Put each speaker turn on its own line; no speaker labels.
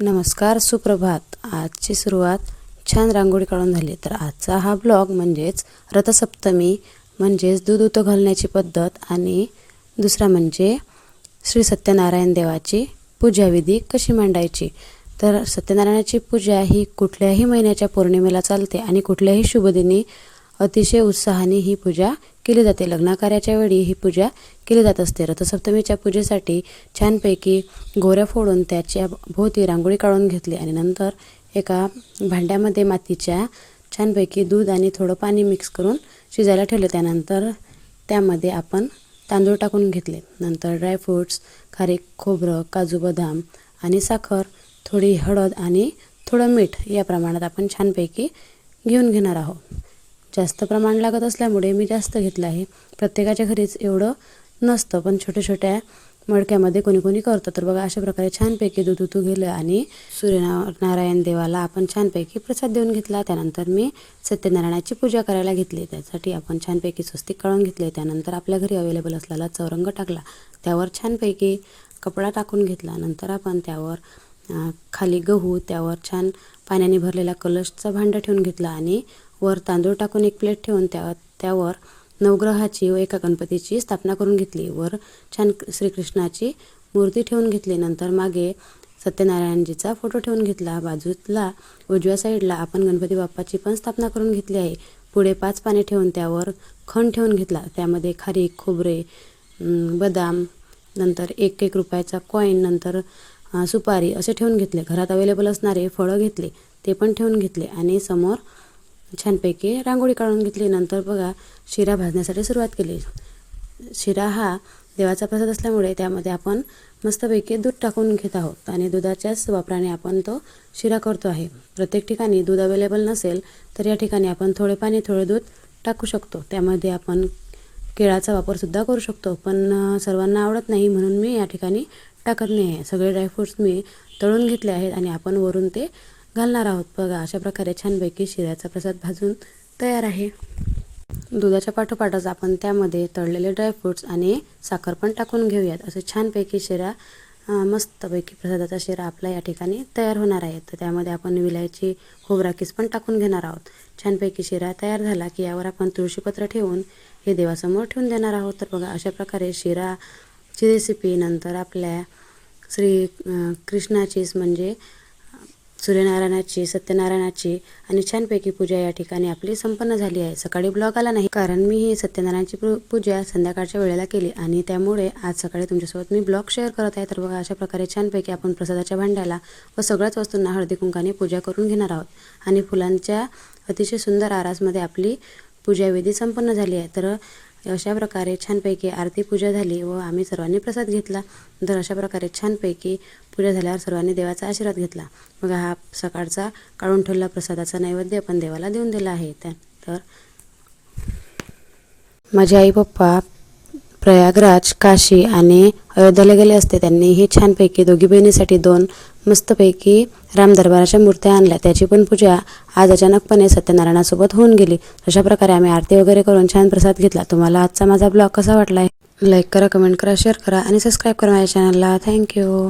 नमस्कार सुप्रभात. आजची सुरुवात छान रांगोळी काढून झाली. तर आजचा हा ब्लॉग म्हणजेच रथसप्तमी म्हणजेच दूध उतं घालण्याची पद्धत आणि दुसरा म्हणजे श्री सत्यनारायण देवाची पूजाविधी कशी मांडायची? तर सत्यनारायणाची पूजा ही कुठल्याही महिन्याच्या पौर्णिमेला चालते आणि कुठल्याही शुभदिनी अतिशय उत्साहाने ही पूजा केली जाते. लग्नाकार्याच्या वेळी ही पूजा केली जात असते. रथसप्तमीच्या पूजेसाठी छानपैकी गोऱ्या फोडून त्याच्या भोवती रांगोळी काढून घेतली आणि नंतर एका भांड्यामध्ये मातीच्या छानपैकी दूध आणि थोडं पाणी मिक्स करून शिजायला ठेवले. त्यानंतर त्यामध्ये आपण तांदूळ टाकून घेतले. नंतर ड्रायफ्रूट्स खारीक खोबरं काजू बदाम आणि साखर थोडी हळद आणि थोडं मीठ या प्रमाणात आपण छानपैकी घेऊन घेणार आहोत. जास्त प्रमाण लागत असल्यामुळे मी जास्त घेतलं आहे. प्रत्येकाच्या घरीच एवढं नसतं पण छोट्या छोट्या मडक्यामध्ये कोणी कोणी करतं. तर बघा अशा प्रकारे छानपैकी दूध उतू गेलं आणि सूर्यनारायण देवाला आपण छानपैकी प्रसाद देऊन घेतला. त्यानंतर मी सत्यनारायणाची पूजा करायला घेतली. त्यासाठी आपण छानपैकी स्वस्तिक काढून घेतले. त्यानंतर आपल्या घरी अवेलेबल असलेला चौरंग टाकला. त्यावर छानपैकी कपडा टाकून घेतला. नंतर आपण त्यावर खाली गहू त्यावर छान पाण्याने भरलेला कलशचं भांडं ठेवून घेतला आणि वर तांदूळ टाकून एक प्लेट ठेवून त्या त्यावर नवग्रहाची व एका गणपतीची स्थापना करून घेतली. वर छान श्रीकृष्णाची मूर्ती ठेवून घेतली. नंतर मागे सत्यनारायणजीचा फोटो ठेवून घेतला. बाजूला उजव्या साईडला आपण गणपती बाप्पाची पण स्थापना करून घेतली आहे. पुढे पाच पाने ठेवून त्यावर खण ठेवून घेतला. त्यामध्ये खारीक खोबरे बदाम नंतर एक एक रुपयाचा कॉईन नंतर सुपारी असे ठेवून घेतले. घरात अवेलेबल असणारे फळं घेतले. ते पण ठेवून घेतले आणि समोर छानपैकी रांगोळी काढून घेतली. नंतर बघा शिरा भाजण्यासाठी सुरुवात केली. शिरा हा देवाचा प्रसाद असल्यामुळे त्यामध्ये आपण मस्तपैकी दूध टाकून घेत आहोत आणि दुधाच्याच वापराने आपण तो शिरा करतो आहे. प्रत्येक ठिकाणी दूध अवेलेबल नसेल तर या ठिकाणी आपण थोडे पाणी थोडे दूध टाकू शकतो. त्यामध्ये आपण केळाचा वापरसुद्धा करू शकतो. पण सर्वांना आवडत नाही म्हणून मी या ठिकाणी टाकत नाही आहे सगळे ड्रायफ्रूट्स मी तळून घेतले आहेत आणि आपण वरून ते घालणार आहोत. बघा अशा प्रकारे छानपैकी शिऱ्याचा प्रसाद भाजून तयार आहे. दुधाच्या पाठोपाठच आपण त्यामध्ये तळलेले ड्रायफ्रूट्स आणि साखर पण टाकून घेऊयात. असं छानपैकी शिरा मस्तपैकी प्रसादाचा शिरा आपला या ठिकाणी तयार होणार आहे. तर त्यामध्ये आपण विलायची खोबराकीस पण टाकून घेणार आहोत. छानपैकी शिरा तयार झाला की यावर आपण तुळशीपत्र ठेवून हे देवासमोर ठेवून देणार आहोत. तर बघा अशा प्रकारे शिराची रेसिपी नंतर आपल्या श्री कृष्णाचीच म्हणजे सूर्यनारायणाची सत्यनारायणाची आणि छानपैकी पूजा या ठिकाणी आपली संपन्न झाली आहे. सकाळी ब्लॉग आला नाही कारण मी ही सत्यनारायणाची पूजा संध्याकाळच्या वेळेला केली आणि त्यामुळे आज सकाळी तुमच्यासोबत मी ब्लॉग शेअर करत आहे. तर बघा अशा प्रकारे छानपैकी आपण प्रसादाच्या भांड्याला व सगळ्याच वस्तूंना हळदी कुंकाने पूजा करून घेणार आहोत. आणि फुलांच्या अतिशय सुंदर आरासमध्ये आपली पूजाविधी संपन्न झाली आहे. तर अशा प्रकारे छानपैकी आरती पूजा झाली व आम्ही सर्वांनी प्रसाद घेतला. तर अशा प्रकारे छानपैकी पूजा झाल्यावर सर्वांनी देवाचा आशीर्वाद घेतला. मग हा सकाळचा काढून ठेवला प्रसादाचा नैवेद्य आपण देवाला देऊन दिला आहे. त्या तर माझे आई पप्पा प्रयागराज काशी आणि अयोध्याला गेले असते. त्यांनी हे छानपैकी दोघी बहिणीसाठी दोन मस्तपैकी रामदरबाराच्या मूर्त्या आणल्या. त्याची पण पूजा आज अचानकपणे सत्यनारायणासोबत होऊन गेली. अशा प्रकारे आम्ही आरती वगैरे करून छान प्रसाद घेतला. तुम्हाला आजचा माझा ब्लॉग कसा वाटला? आहे लाईक करा कमेंट करा शेअर करा आणि सबस्क्राईब करा माझ्या चॅनलला. थँक्यू.